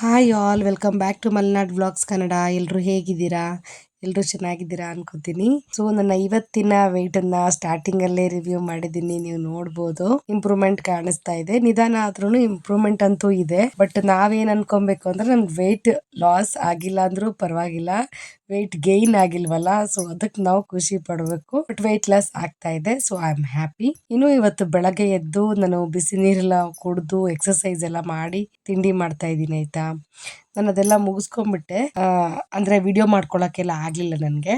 Hi all welcome back to Malnad vlogs Kannada ಎಲ್ಲರೂ ಹೇಗಿದ್ದೀರಾ? ಎಲ್ಲರೂ ಚೆನ್ನಾಗಿದ್ದೀರಾ ಅನ್ಕೋತೀನಿ. ಸೊ ನನ್ನ ಇವತ್ತಿನ ವೆಯ್ಟ್ ಅನ್ನ ಸ್ಟಾರ್ಟಿಂಗ್ ಅಲ್ಲೇ ರಿವ್ಯೂ ಮಾಡಿದ್ದೀನಿ. ನೀವು ನೋಡ್ಬೋದು. ಇಂಪ್ರೂವ್ಮೆಂಟ್ ಕಾಣಿಸ್ತಾ ಇದೆ. ನಿಧಾನ ಆದ್ರೂ ಇಂಪ್ರೂವ್ಮೆಂಟ್ ಅಂತೂ ಇದೆ. ಬಟ್ ನಾವೇನ್ ಅನ್ಕೊಬೇಕು ಅಂದ್ರೆ ನಮ್ಗೆ ವೆಯ್ಟ್ ಲಾಸ್ ಆಗಿಲ್ಲ ಅಂದ್ರೂ ಪರವಾಗಿಲ್ಲ. ವೆಯ್ಟ್ ಗೈನ್ ಆಗಿಲ್ವಲ್ಲ ಸೊ ಅದಕ್ಕೆ ನಾವು ಖುಷಿ ಪಡಬೇಕು. ಬಟ್ ವೆಯ್ಟ್ ಲಾಸ್ ಆಗ್ತಾ ಇದೆ ಸೊ ಐ ಆಮ್ ಹ್ಯಾಪಿ ಇನ್ನು ಇವತ್ತು ಬೆಳಗ್ಗೆ ಎದ್ದು ನಾನು ಬಿಸಿ ನೀರೆಲ್ಲ ಕುಡಿದು ಎಕ್ಸರ್ಸೈಸ್ ಎಲ್ಲ ಮಾಡಿ ತಿಂಡಿ ಮಾಡ್ತಾ ಇದ್ದೀನಿ, ಆಯ್ತಾ? ನಾನು ಅದೆಲ್ಲ ಮುಗಿಸ್ಕೊಂಡ್ಬಿಟ್ಟೆ ಅಂದರೆ ವಿಡಿಯೋ ಮಾಡ್ಕೊಳ್ಳೋಕ್ಕೆಲ್ಲ ಆಗಲಿಲ್ಲ ನನಗೆ.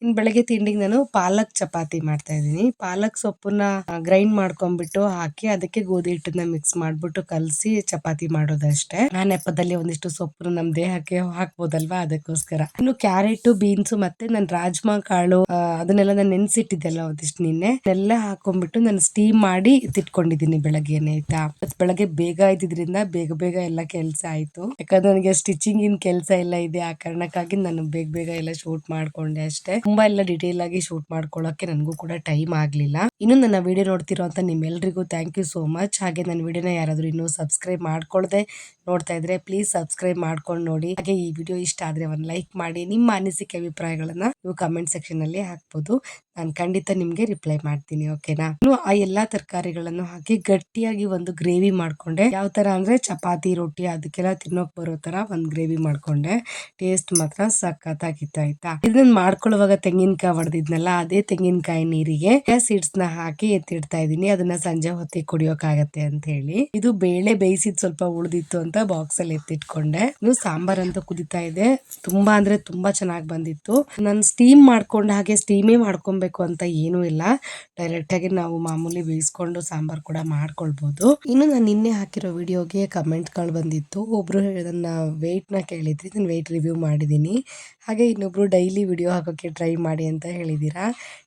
ಇನ್ನು ಬೆಳಗ್ಗೆ ತಿಂಡಿಗೆ ನಾನು ಪಾಲಕ್ ಚಪಾತಿ ಮಾಡ್ತಾ ಇದ್ದೀನಿ. ಪಾಲಕ್ ಸೊಪ್ಪನ್ನ ಗ್ರೈಂಡ್ ಮಾಡ್ಕೊಂಡ್ಬಿಟ್ಟು ಹಾಕಿ ಅದಕ್ಕೆ ಗೋಧಿ ಹಿಟ್ಟನ್ನ ಮಿಕ್ಸ್ ಮಾಡ್ಬಿಟ್ಟು ಕಲಸಿ ಚಪಾತಿ ಮಾಡೋದಷ್ಟೇ. ಆ ನೆಪದಲ್ಲಿ ಒಂದಿಷ್ಟು ಸೊಪ್ಪು ನಮ್ಮ ದೇಹಕ್ಕೆ ಹಾಕ್ಬೋದಲ್ವಾ ಅದಕ್ಕೋಸ್ಕರ. ಇನ್ನು ಕ್ಯಾರೆಟ್, ಬೀನ್ಸ್ ಮತ್ತೆ ನಾನು ರಾಜ್ಮಾ ಕಾಳು ಅದನ್ನೆಲ್ಲ ನಾನು ನೆನೆಸಿಟ್ಟಿದ್ದೆಲ್ಲ ಒಂದಿಷ್ಟು ನಿನ್ನೆ. ಎಲ್ಲ ಹಾಕೊಂಡ್ಬಿಟ್ಟು ನಾನು ಸ್ಟೀಮ್ ಮಾಡಿ ತಿಟ್ಕೊಂಡಿದ್ದೀನಿ ಬೆಳಗ್ಗೆನೆ, ಆಯ್ತಾ? ಬೆಳಗ್ಗೆ ಬೇಗ ಇದ್ದಿದ್ರಿಂದ ಬೇಗ ಬೇಗ ಎಲ್ಲ ಕೆಲಸ ಆಯ್ತು. ಯಾಕಂದ್ರೆ ನನಗೆ ಸ್ಟಿಚಿಂಗ್ ಇನ್ ಕೆಲಸ ಎಲ್ಲ ಇದೆ, ಆ ಕಾರಣಕ್ಕಾಗಿ ನಾನು ಬೇಗ ಬೇಗ ಎಲ್ಲ ಶೂಟ್ ಮಾಡ್ಕೊಂಡೆ ಅಷ್ಟೇ. ತುಂಬಾ ಎಲ್ಲ ಡಿಟೇಲ್ ಆಗಿ ಶೂಟ್ ಮಾಡ್ಕೊಳ್ಳೋಕೆ ನನಗೂ ಕೂಡ ಟೈಮ್ ಆಗ್ಲಿಲ್ಲ. ಇನ್ನು ನನ್ನ ವಿಡಿಯೋ ನೋಡ್ತಿರೋ ಅಂತ ನಿಮ್ಮೆಲ್ರಿಗೂ ಥ್ಯಾಂಕ್ ಯು ಸೋ ಮಚ್ ಹಾಗೆ ನನ್ನ ವಿಡಿಯೋನ ಯಾರಾದ್ರೂ ಇನ್ನೂ ಸಬ್ಸ್ಕ್ರೈಬ್ ಮಾಡ್ಕೊಳ್ಳದೆ ನೋಡ್ತಾ ಇದ್ರೆ ಪ್ಲೀಸ್ ಸಬ್ಸ್ಕ್ರೈಬ್ ಮಾಡ್ಕೊಂಡು ನೋಡಿ. ಹಾಗೆ ಈ ವಿಡಿಯೋ ಇಷ್ಟ ಆದ್ರೆ ಒಂದು ಲೈಕ್ ಮಾಡಿ, ನಿಮ್ಮ ಅನಿಸಿಕೆ, ಅಭಿಪ್ರಾಯಗಳನ್ನ ನೀವು ಕಮೆಂಟ್ ಸೆಕ್ಷನ್ ಅಲ್ಲಿ ಹಾಕ್ಬೋದು. ನಾನು ಖಂಡಿತ ನಿಮ್ಗೆ ರಿಪ್ಲೈ ಮಾಡ್ತೀನಿ ಓಕೆನಾ ಆ ಎಲ್ಲಾ ತರಕಾರಿಗಳನ್ನು ಹಾಕಿ ಗಟ್ಟಿಯಾಗಿ ಒಂದು ಗ್ರೇವಿ ಮಾಡ್ಕೊಂಡೆ. ಯಾವ ತರ ಅಂದ್ರೆ ಚಪಾತಿ, ರೊಟ್ಟಿ ಅದಕ್ಕೆಲ್ಲ ತಿನ್ನೋಕ್ ಬರೋ ತರ ಒಂದ್ ಗ್ರೇವಿ ಮಾಡ್ಕೊಂಡೆ. ಟೇಸ್ಟ್ ಮಾತ್ರ ಸಖತ್ತಾಗಿತ್ತು, ಆಯ್ತಾ? ಇದನ್ನ ಮಾಡ್ಕೊಳ್ಳುವಾಗ ತೆಂಗಿನಕಾಯಿ ಹೊಡೆದಿದ್ನಲ್ಲ ಅದೇ ತೆಂಗಿನಕಾಯಿ ನೀರಿಗೆ ಸೀಡ್ಸ್ನ ಹಾಕಿ ಎತ್ತಿಡ್ತಾ ಇದೀನಿ ಅದನ್ನ ಸಂಜೆ ಹೊತ್ತಿಗೆ ಕುಡಿಯೋಕಾಗತ್ತೆ ಅಂತ ಹೇಳಿ. ಇದು ಬೇಳೆ ಬೇಯಿಸಿದ್ ಸ್ವಲ್ಪ ಉಳಿದಿತ್ತು ಅಂತ ಬಾಕ್ಸ್ ಅಲ್ಲಿ ಎತ್ತಿಟ್ಕೊಂಡೆ. ಇನ್ನು ಸಾಂಬಾರ್ ಅಂತ ಕುದಿತಾ ಇದೆ. ತುಂಬಾ ಅಂದ್ರೆ ತುಂಬಾ ಚೆನ್ನಾಗಿ ಬಂದಿತ್ತು. ನಾನು ಸ್ಟೀಮ್ ಮಾಡ್ಕೊಂಡ ಹಾಗೆ ಸ್ಟೀಮೇ ಅಂತ ಏನೂ ಇಲ್ಲ. ಡೈರೆಕ್ಟ್ ಆಗಿ ನಾವು ಮಾಮೂಲಿ ಬೇಯಿಸ್ಕೊಂಡು ಸಾಂಬಾರ್ ಕೂಡ ಮಾಡ್ಕೊಳ್ಬೋದು. ಇನ್ನು ನಾನು ನಿನ್ನೆ ಹಾಕಿರೋ ವಿಡಿಯೋಗೆ ಕಮೆಂಟ್ಗಳು ಬಂದಿತ್ತು. ಒಬ್ಬರು ನನ್ನ weight ನ ಕೇಳಿದ್ರಿ, ನಾನು ವೆಯ್ಟ್ ರಿವ್ಯೂ ಮಾಡಿದ್ದೀನಿ. ಹಾಗೆ ಇನ್ನೊಬ್ಬರು ಡೈಲಿ ವಿಡಿಯೋ ಹಾಕೋಕ್ಕೆ ಟ್ರೈ ಮಾಡಿ ಅಂತ ಹೇಳಿದ್ದೀರಾ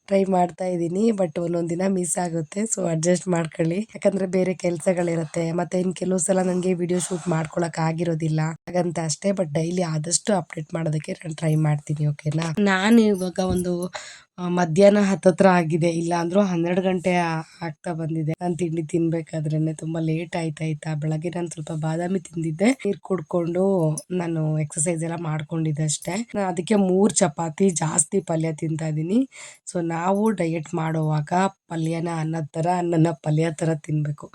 ಟ್ರೈ ಮಾಡ್ತಾ ಇದ್ದೀನಿ, ಬಟ್ ಒಂದೊಂದು ದಿನ ಮಿಸ್ ಆಗುತ್ತೆ, ಸೊ ಅಡ್ಜಸ್ಟ್ ಮಾಡ್ಕೊಳ್ಳಿ. ಯಾಕಂದ್ರೆ ಬೇರೆ ಕೆಲಸಗಳಿರುತ್ತೆ, ಮತ್ತೆ ಇನ್ನು ಕೆಲವು ಸಲ ನನಗೆ ವಿಡಿಯೋ ಶೂಟ್ ಮಾಡ್ಕೊಳಕ್ ಆಗಿರೋದಿಲ್ಲ. ಹಾಗಂತ ಅಷ್ಟೇ, ಬಟ್ ಡೈಲಿ ಆದಷ್ಟು ಅಪ್ಡೇಟ್ ಮಾಡೋದಕ್ಕೆ ನಾನು ಟ್ರೈ ಮಾಡ್ತೀನಿ, ಓಕೆನಾ? ನಾನು ಇವಾಗ ಒಂದು ಮಧ್ಯಾಹ್ನ ಹತ್ತತ್ರ ಆಗಿದೆ. ಇಲ್ಲ ಅಂದ್ರೂ ಹನ್ನೆರಡು ಗಂಟೆ ಆಗ್ತಾ ಬಂದಿದೆ. ನಾನು ತಿಂಡಿ ತಿನ್ಬೇಕಾದ್ರೇನೆ ತುಂಬಾ ಲೇಟ್ ಆಯ್ತಾಯ್ತಾ ಬೆಳಗ್ಗೆ ನಾನು ಸ್ವಲ್ಪ ಬಾದಾಮಿ ತಿಂದಿದ್ದೆ. ನೀರು ಕುಡ್ಕೊಂಡು ನಾನು ಎಕ್ಸಸೈಸ್ ಎಲ್ಲ ಮಾಡ್ಕೊಂಡಿದ್ದೆ ಅಷ್ಟೇ. ನಾನು ಅದಕ್ಕೆ ಮೂರು ಚಪಾತಿ ಜಾಸ್ತಿ ಪಲ್ಯ ತಿಂತಾ ಇದೀನಿ. ಸೊ ನಾವು ಡಯಟ್ ಮಾಡುವಾಗ ಪಲ್ಯನ ಅನ್ನದ ಥರ ಅನ್ನನ ಪಲ್ಯ ಥರ ತಿನ್ನಬೇಕು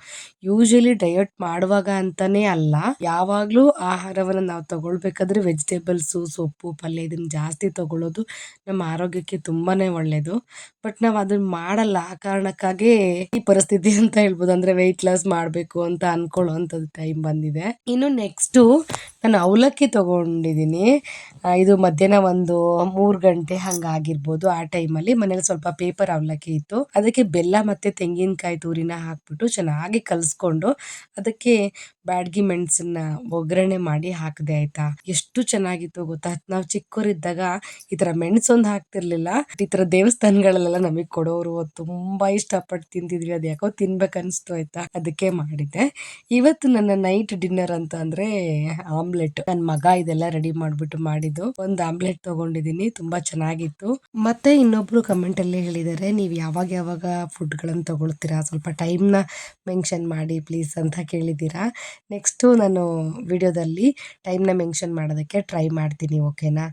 ಯೂಶಲಿ ಡಯಟ್ ಮಾಡುವಾಗ ಅಂತಾನೆ ಅಲ್ಲ, ಯಾವಾಗಲೂ ಆಹಾರವನ್ನ ನಾವು ತಗೊಳ್ಬೇಕಾದ್ರೆ ವೆಜಿಟೇಬಲ್ಸು ಸೊಪ್ಪು, ಪಲ್ಯ ಇದನ್ನ ಜಾಸ್ತಿ ತಗೊಳ್ಳೋದು ನಮ್ಮ ಆರೋಗ್ಯಕ್ಕೆ ತುಂಬಾನೇ ಒಳ್ಳೆಯದು ಬಟ್ ನಾವು ಅದನ್ನ ಮಾಡಲ್ಲ, ಆ ಕಾರಣಕ್ಕಾಗಿ ಈ ಪರಿಸ್ಥಿತಿ ಅಂತ ಹೇಳ್ಬೋದು. ಅಂದ್ರೆ ವೆಯ್ಟ್ ಲಾಸ್ ಮಾಡಬೇಕು ಅಂತ ಅನ್ಕೊಳ್ಳೋ ಅಂಥದ್ದು ಟೈಮ್ ಬಂದಿದೆ. ಇನ್ನು ನೆಕ್ಸ್ಟು ನಾನು ಅವಲಕ್ಕಿ ತೊಗೊಂಡಿದ್ದೀನಿ. ಇದು ಮಧ್ಯಾಹ್ನ ಒಂದು ಮೂರು ಗಂಟೆ ಹಂಗಾಗಿರ್ಬೋದು ಆ ಟೈಮಲ್ಲಿ ಮನೇಲಿ ಸ್ವಲ್ಪ ಪೇಪರ್ ಅವಲಕ್ಕಿ ಇತ್ತು. ಅದಕ್ಕೆ ಬೆಲ್ಲ ಮತ್ತು ತೆಂಗಿನಕಾಯಿ ತುರಿನ ಹಾಕ್ಬಿಟ್ಟು ಚೆನ್ನಾಗಿ ಕಲಿಸ್ಕೊಂಡು ಅದಕ್ಕೆ ಬ್ಯಾಡ್ಗಿ ಮೆಣಸನ್ನ ಒಗ್ಗರಣೆ ಮಾಡಿ ಹಾಕಿದೆ ಆಯಿತಾ. ಎಷ್ಟು ಚೆನ್ನಾಗಿತ್ತು ಗೊತ್ತಾ? ನಾವು ಚಿಕ್ಕವರಿದ್ದಾಗ ಈ ಥರ ಮೆಣಸೊಂದು ಹಾಕ್ತಿರ್ಲಿಲ್ಲ. ಈ ಥರ ದೇವಸ್ಥಾನಗಳಲ್ಲೆಲ್ಲ ನಮಗೆ ಕೊಡೋರು ತುಂಬಾ ಇಷ್ಟಪಟ್ಟು ತಿಂತಿದ್ವಿ. ಅದು ಯಾಕೋ ತಿನ್ಬೇಕು ಅನಿಸ್ತು ಆಯ್ತಾ. ಅದಕ್ಕೆ ಮಾಡಿದ್ದೆ. ಇವತ್ತು ನನ್ನ ನೈಟ್ ಡಿನ್ನರ್ ಅಂತ ಅಂದ್ರೆ ನನ್ನ ಮಗ ಇದೆಲ್ಲ ರೆಡಿ ಮಾಡ್ಬಿಟ್ಟು ಮಾಡಿದ್ದು. ಒಂದು ಆಮ್ಲೆಟ್ ತಗೊಂಡಿದ್ದೀನಿ ತುಂಬಾ ಚೆನ್ನಾಗಿತ್ತು. ಮತ್ತೆ ಇನ್ನೊಬ್ರು ಕಮೆಂಟ್ ಅಲ್ಲಿ ಹೇಳಿದ್ದಾರೆ, ನೀವು ಯಾವಾಗ ಯಾವಾಗ ಫುಡ್ ಗಳನ್ನ ತಗೊಳ್ತೀರಾ? ಸ್ವಲ್ಪ ಟೈಮ್ನ ಮೆನ್ಷನ್ ಮಾಡಿ ಪ್ಲೀಸ್ ಅಂತ ಕೇಳಿದ್ದೀರಾ? ನೆಕ್ಸ್ಟ್ ನಾನು ವಿಡಿಯೋದಲ್ಲಿ ಟೈಮ್ನ ಮೆನ್ಷನ್ ಮಾಡೋದಕ್ಕೆ ಟ್ರೈ ಮಾಡ್ತೀನಿ ಓಕೆನಾ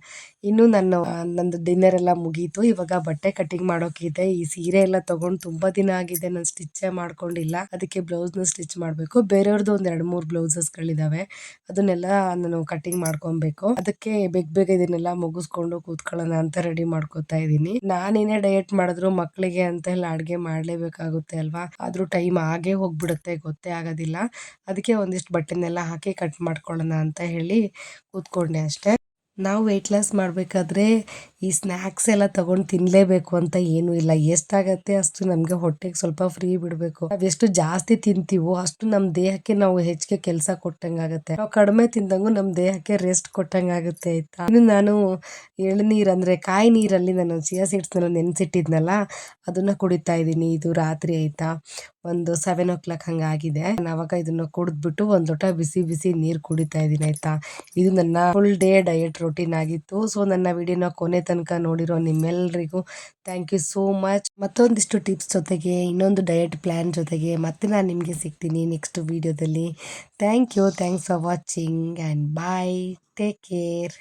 ಇನ್ನು ನಾನು ನಂದು ಡಿನ್ನರ್ ಎಲ್ಲ ಮುಗೀತು. ಇವಾಗ ಬಟ್ಟೆ ಕಟಿಂಗ್ ಮಾಡೋಕಿದೆ. ಈ ಸೀರೆ ಎಲ್ಲ ತಗೊಂಡು ತುಂಬಾ ದಿನ ಆಗಿದೆ, ನಾನು ಸ್ಟಿಚ್ ಮಾಡ್ಕೊಂಡಿಲ್ಲ. ಅದಕ್ಕೆ ಬ್ಲೌಸ್ನ ಸ್ಟಿಚ್ ಮಾಡಬೇಕು. ಬೇರೆಯವ್ರದ್ದು ಒಂದು ಎರಡು ಮೂರು ಬ್ಲೌಸಸ್ ಗಳಿದಾವೆ. ಅದನ್ನೆಲ್ಲ ನಾನು ಕಟಿಂಗ್ ಮಾಡ್ಕೊಬೇಕು. ಅದಕ್ಕೆ ಬೇಗ ಬೇಗ ಇದನ್ನೆಲ್ಲ ಮುಗಿಸ್ಕೊಂಡು ಕೂತ್ಕೊಳ್ಳೋಣ ಅಂತ ರೆಡಿ ಮಾಡ್ಕೊತಾ ಇದ್ದೀನಿ. ನಾನೇನೇ ಡಯಟ್ ಮಾಡಿದ್ರು ಮಕ್ಕಳಿಗೆ ಅಂತ ಎಲ್ಲ ಅಡ್ಗೆ ಮಾಡ್ಲೇಬೇಕಾಗುತ್ತೆ ಅಲ್ವಾ? ಆದ್ರೂ ಟೈಮ್ ಆಗೇ ಹೋಗ್ಬಿಡುತ್ತೆ, ಗೊತ್ತೇ ಆಗೋದಿಲ್ಲ. ಅದಕ್ಕೆ ಒಂದಿಷ್ಟು ಬಟ್ಟೆನೆಲ್ಲ ಹಾಕಿ ಕಟ್ ಮಾಡ್ಕೊಳ್ಳೋಣ ಅಂತ ಹೇಳಿ ಕೂತ್ಕೊಂಡೆ ಅಷ್ಟೇ. ನಾವು ವೆಯ್ಟ್ ಲಾಸ್ ಮಾಡಬೇಕಾದ್ರೆ ಈ ಸ್ನ್ಯಾಕ್ಸ್ ಎಲ್ಲ ತಗೊಂಡು ತಿನ್ನಲೇಬೇಕು ಅಂತ ಏನೂ ಇಲ್ಲ. ಎಷ್ಟಾಗತ್ತೆ ಅಷ್ಟು ನಮಗೆ ಹೊಟ್ಟೆಗೆ ಸ್ವಲ್ಪ ಫ್ರೀ ಬಿಡಬೇಕು. ಎಷ್ಟು ಜಾಸ್ತಿ ತಿಂತೀವೋ ಅಷ್ಟು ನಮ್ಮ ದೇಹಕ್ಕೆ ನಾವು ಹೆಚ್ಚಿಗೆ ಕೆಲಸ ಕೊಟ್ಟಂಗಾಗುತ್ತೆ. ನಾವು ಕಡಿಮೆ ತಿಂದಂಗೂ ನಮ್ಮ ದೇಹಕ್ಕೆ ರೆಸ್ಟ್ ಕೊಟ್ಟಂಗಾಗುತ್ತೆ ಆಯ್ತಾ? ಇನ್ನು ನಾನು ಎಳ್ನೀರು ಅಂದರೆ ಕಾಯಿ ನೀರಲ್ಲಿ ನಾನು ಚಿಯಾ ಸೀಡ್ಸ್ನೆಲ್ಲ ನೆನೆಸಿಟ್ಟಿದ್ನಲ್ಲ, ಅದನ್ನು ಕುಡಿತಾ ಇದ್ದೀನಿ. ಇದು ರಾತ್ರಿ ಆಯಿತಾ? ಒಂದು ಸೆವೆನ್ ಓ ಕ್ಲಾಕ್ ಹಂಗಾಗಿದೆ ನಾನು ಅವಾಗ ಇದನ್ನು ಕುಡಿದ್ಬಿಟ್ಟು ಒಂದು ಲೋಟ ಬಿಸಿ ಬಿಸಿ ನೀರು ಕುಡಿತಾ ಇದ್ದೀನಿ ಆಯಿತಾ? ಇದು ನನ್ನ ಫುಲ್ ಡೇ ಡಯಟ್ ರೊಟೀನ್ ಆಗಿತ್ತು. ಸೊ ನನ್ನ ವಿಡಿಯೋನ ಕೊನೆ ತನಕ ನೋಡಿರೋ ನಿಮ್ಮೆಲ್ಲರಿಗೂ ಥ್ಯಾಂಕ್ ಯು ಸೋ ಮಚ್ ಮತ್ತೊಂದಿಷ್ಟು ಟಿಪ್ಸ್ ಜೊತೆಗೆ, ಇನ್ನೊಂದು ಡಯಟ್ ಪ್ಲ್ಯಾನ್ ಜೊತೆಗೆ ಮತ್ತೆ ನಾನು ನಿಮಗೆ ಸಿಗ್ತೀನಿ ನೆಕ್ಸ್ಟ್ ವಿಡಿಯೋದಲ್ಲಿ thank you thanks for watching and bye take care